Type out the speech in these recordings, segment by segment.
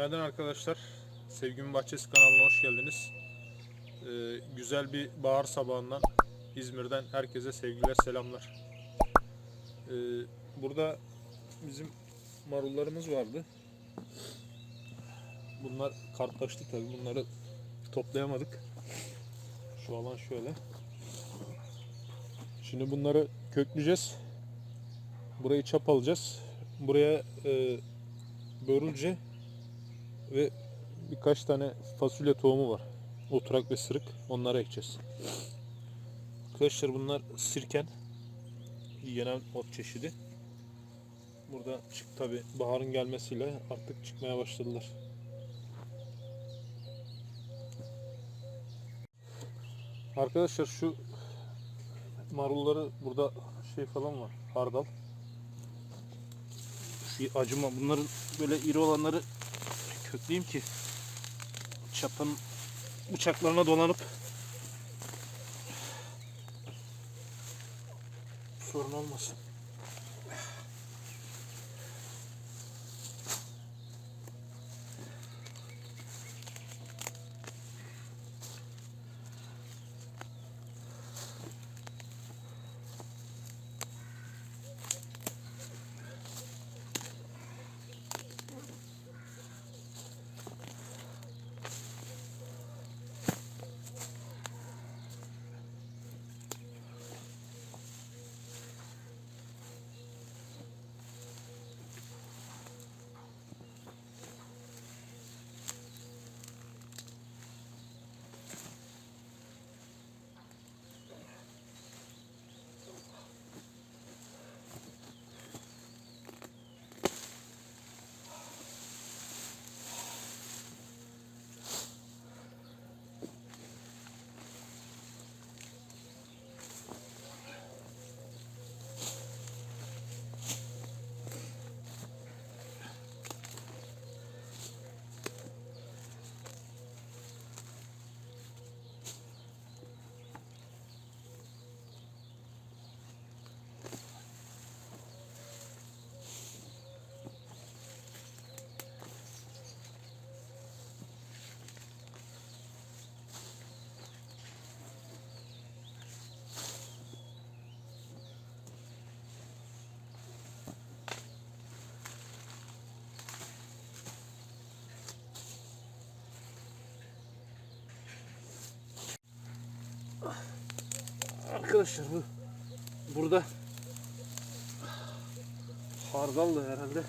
Günaydın arkadaşlar. Sevgimin Bahçesi kanalına hoş geldiniz. Ee, güzel bir bahar sabahından İzmir'den herkese sevgiler, selamlar. Ee, burada bizim marullarımız vardı. Bunlar kartlaştı tabii. Bunları toplayamadık. Şu alan şöyle. Şimdi bunları kökleyeceğiz. Burayı çap alacağız. Buraya e, börülce ve birkaç tane fasulye tohumu var. Oturak ve sırık. Onları ekeceğiz. Arkadaşlar bunlar sirken. Yenen ot çeşidi. Burada çık tabi baharın gelmesiyle artık çıkmaya başladılar. Arkadaşlar şu marulları burada şey falan var. Hardal. Şu acıma bunların böyle iri olanları kökleyeyim ki çapın bıçaklarına dolanıp sorun olmasın. Arkadaşlar bu burada hardallı herhalde.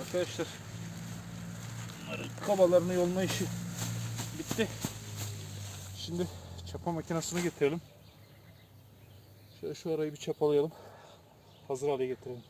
Arkadaşlar kabalarını yolma işi bitti. Şimdi çapa makinesini getirelim. Şöyle şu arayı bir çapalayalım. Hazır hale getirelim.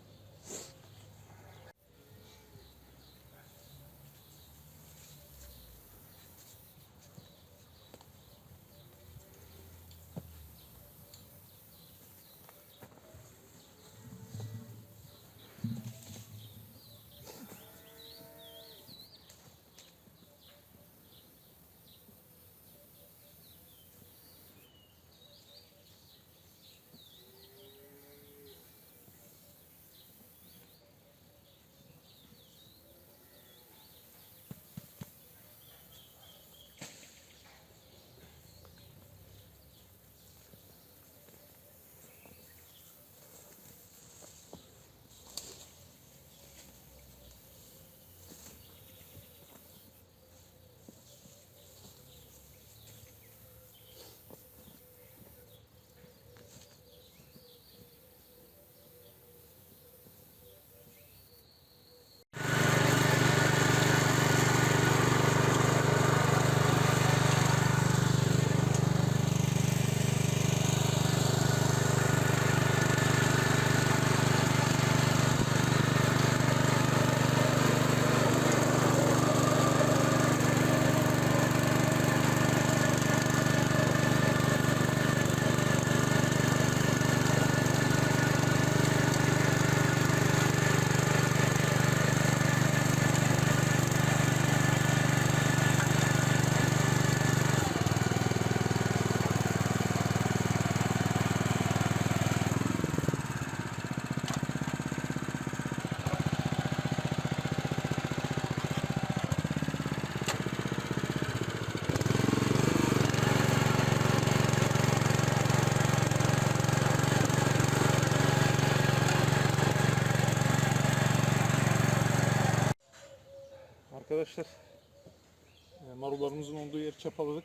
Marullarımızın olduğu yeri çapaladık.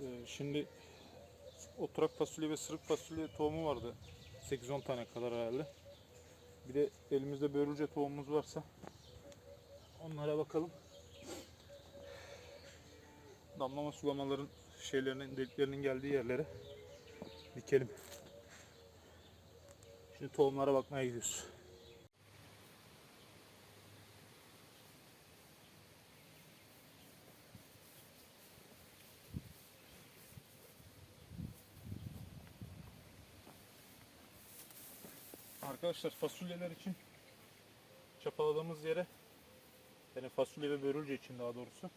E, Şimdi oturak fasulye ve sırık fasulye tohumu vardı. 8-10 tane kadar herhalde. Bir de elimizde börülce tohumumuz varsa onlara bakalım. Damlama sulamaların şeylerinin deliklerinin geldiği yerlere dikelim. Şimdi tohumlara bakmaya gidiyoruz. Arkadaşlar fasulyeler için çapaladığımız yere yani fasulye ve börülce için daha doğrusu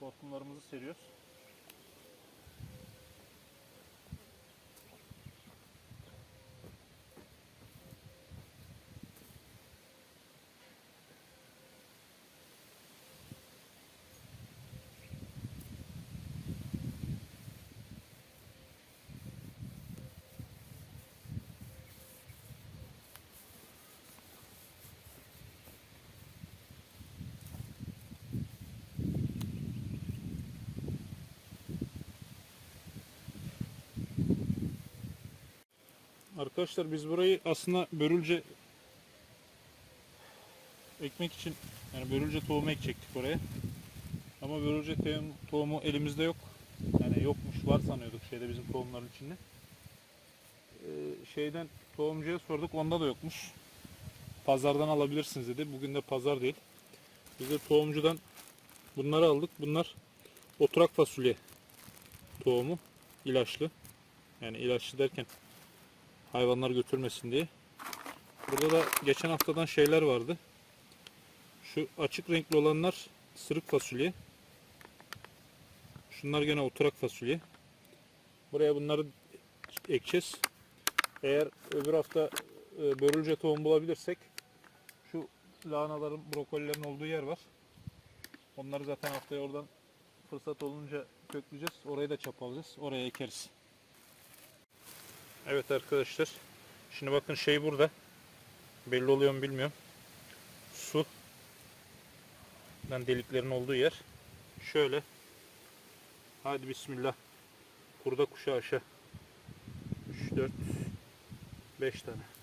hortumlarımızı seriyoruz. Arkadaşlar biz burayı aslında börülce ekmek için yani börülce tohumu ekecektik oraya. Ama börülce tohum- tohumu elimizde yok. Yani yokmuş var sanıyorduk şeyde bizim tohumların içinde. Ee, şeyden tohumcuya sorduk onda da yokmuş. Pazardan alabilirsiniz dedi. Bugün de pazar değil. Biz de tohumcudan bunları aldık. Bunlar oturak fasulye tohumu. ilaçlı. Yani ilaçlı derken hayvanlar götürmesin diye. Burada da geçen haftadan şeyler vardı. Şu açık renkli olanlar sırık fasulye. Şunlar gene oturak fasulye. Buraya bunları ekeceğiz. Eğer öbür hafta e, börülce tohum bulabilirsek şu lahanaların, brokolilerin olduğu yer var. Onları zaten haftaya oradan fırsat olunca kökleyeceğiz. Orayı da çapalacağız. Oraya ekeriz. Evet arkadaşlar. Şimdi bakın şey burada. Belli oluyor mu bilmiyorum. Su. Ben deliklerin olduğu yer. Şöyle. Hadi bismillah. Kurda kuşu aşağı. 3, 4, 5 tane.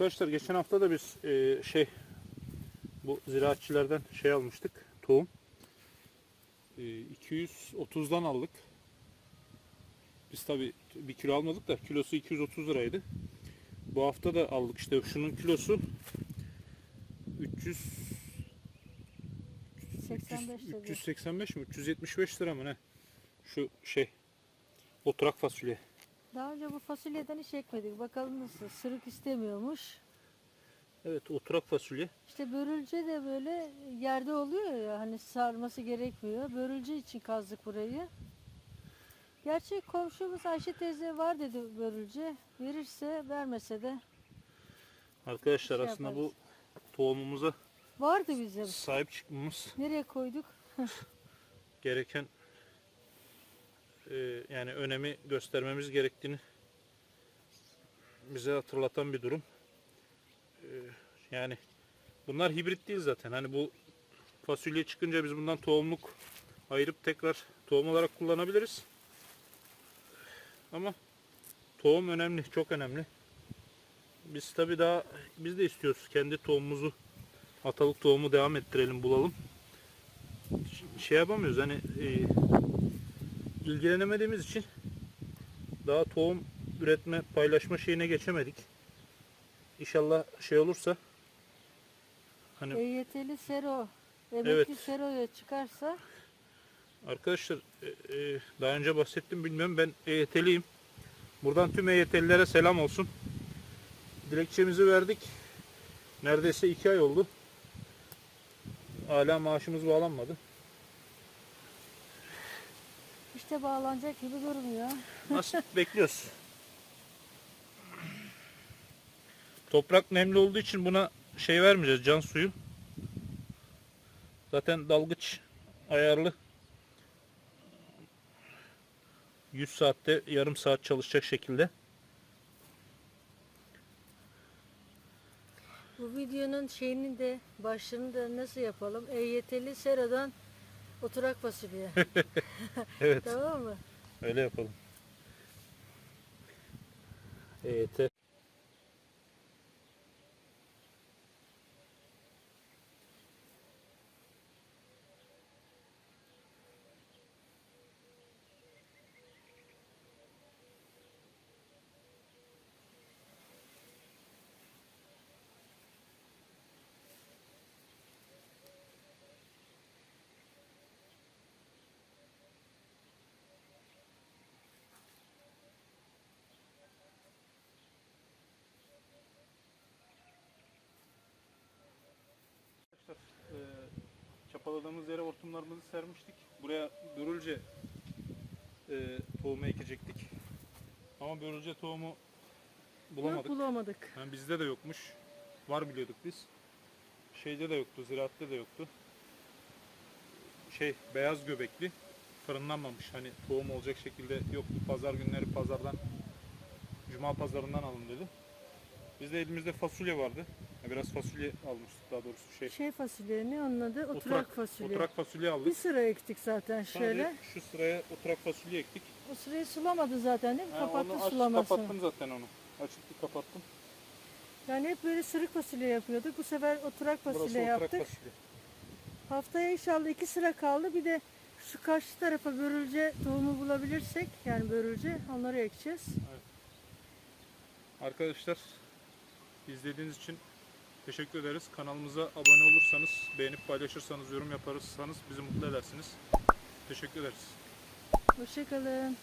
Arkadaşlar geçen hafta da biz e, şey bu ziraatçilerden şey almıştık tohum. E, 230'dan aldık. Biz tabi bir kilo almadık da kilosu 230 liraydı. Bu hafta da aldık işte şunun kilosu 300 85 300 lira. 385 mi 375 lira mı ne? Şu şey oturak fasulye. Daha önce bu fasulyeden hiç ekmedik. Bakalım nasıl. Sırık istemiyormuş. Evet oturak fasulye. İşte börülce de böyle yerde oluyor ya hani sarması gerekmiyor. Börülce için kazdık burayı. Gerçi komşumuz Ayşe teyze var dedi börülce. Verirse vermese de Arkadaşlar Şey aslında yaparız. bu tohumumuza vardı bizim. sahip çıkmamız Nereye koyduk? gereken e, yani önemi göstermemiz gerektiğini bize hatırlatan bir durum. E, yani bunlar hibrit değil zaten. Hani bu fasulye çıkınca biz bundan tohumluk ayırıp tekrar tohum olarak kullanabiliriz. Ama tohum önemli, çok önemli. Biz tabii daha biz de istiyoruz kendi tohumumuzu atalık tohumu devam ettirelim, bulalım. Şey yapamıyoruz hani e, ilgilenemediğimiz için daha tohum üretme, paylaşma şeyine geçemedik. İnşallah şey olursa hani EYT'li sero, emekli Evet. seroya çıkarsa Arkadaşlar e, e, daha önce bahsettim bilmiyorum ben EYT'liyim. Buradan tüm EYT'lilere selam olsun. Dilekçemizi verdik. Neredeyse iki ay oldu. Hala maaşımız bağlanmadı. İşte bağlanacak gibi durmuyor. Nasıl bekliyoruz. Toprak nemli olduğu için buna şey vermeyeceğiz can suyu. Zaten dalgıç ayarlı. 100 saatte yarım saat çalışacak şekilde. Bu videonun şeyini de başlığını da nasıl yapalım? EYT'li serodan oturak fasulye. Evet. tamam mı? Öyle yapalım. EYT. Çapaladığımız yere hortumlarımızı sermiştik. Buraya börülce e, tohumu ekecektik. Ama börülce tohumu bulamadık. Yok, bulamadık. Yani bizde de yokmuş. Var biliyorduk biz. Şeyde de yoktu, ziraatte de yoktu. Şey, beyaz göbekli. Fırınlanmamış. Hani tohum olacak şekilde yoktu. Pazar günleri pazardan, cuma pazarından alın dedi. Bizde elimizde fasulye vardı. Biraz fasulye almıştık daha doğrusu şey. Şey fasulye ne onun adı? Oturak, fasulye. Oturak fasulye Bir aldık. sıra ektik zaten şöyle. şu sıraya oturak fasulye ektik. O sırayı sulamadı zaten değil mi? Ha, Kapattı onu sulamasını. kapattım zaten onu. Açıktı kapattım. Yani hep böyle sırık fasulye yapıyorduk. Bu sefer oturak Burası fasulye oturak yaptık. fasulye. Haftaya inşallah iki sıra kaldı. Bir de şu karşı tarafa börülce tohumu bulabilirsek yani börülce onları ekeceğiz. Arkadaşlar izlediğiniz için teşekkür ederiz. Kanalımıza abone olursanız, beğenip paylaşırsanız, yorum yaparsanız bizi mutlu edersiniz. Teşekkür ederiz. Hoşçakalın.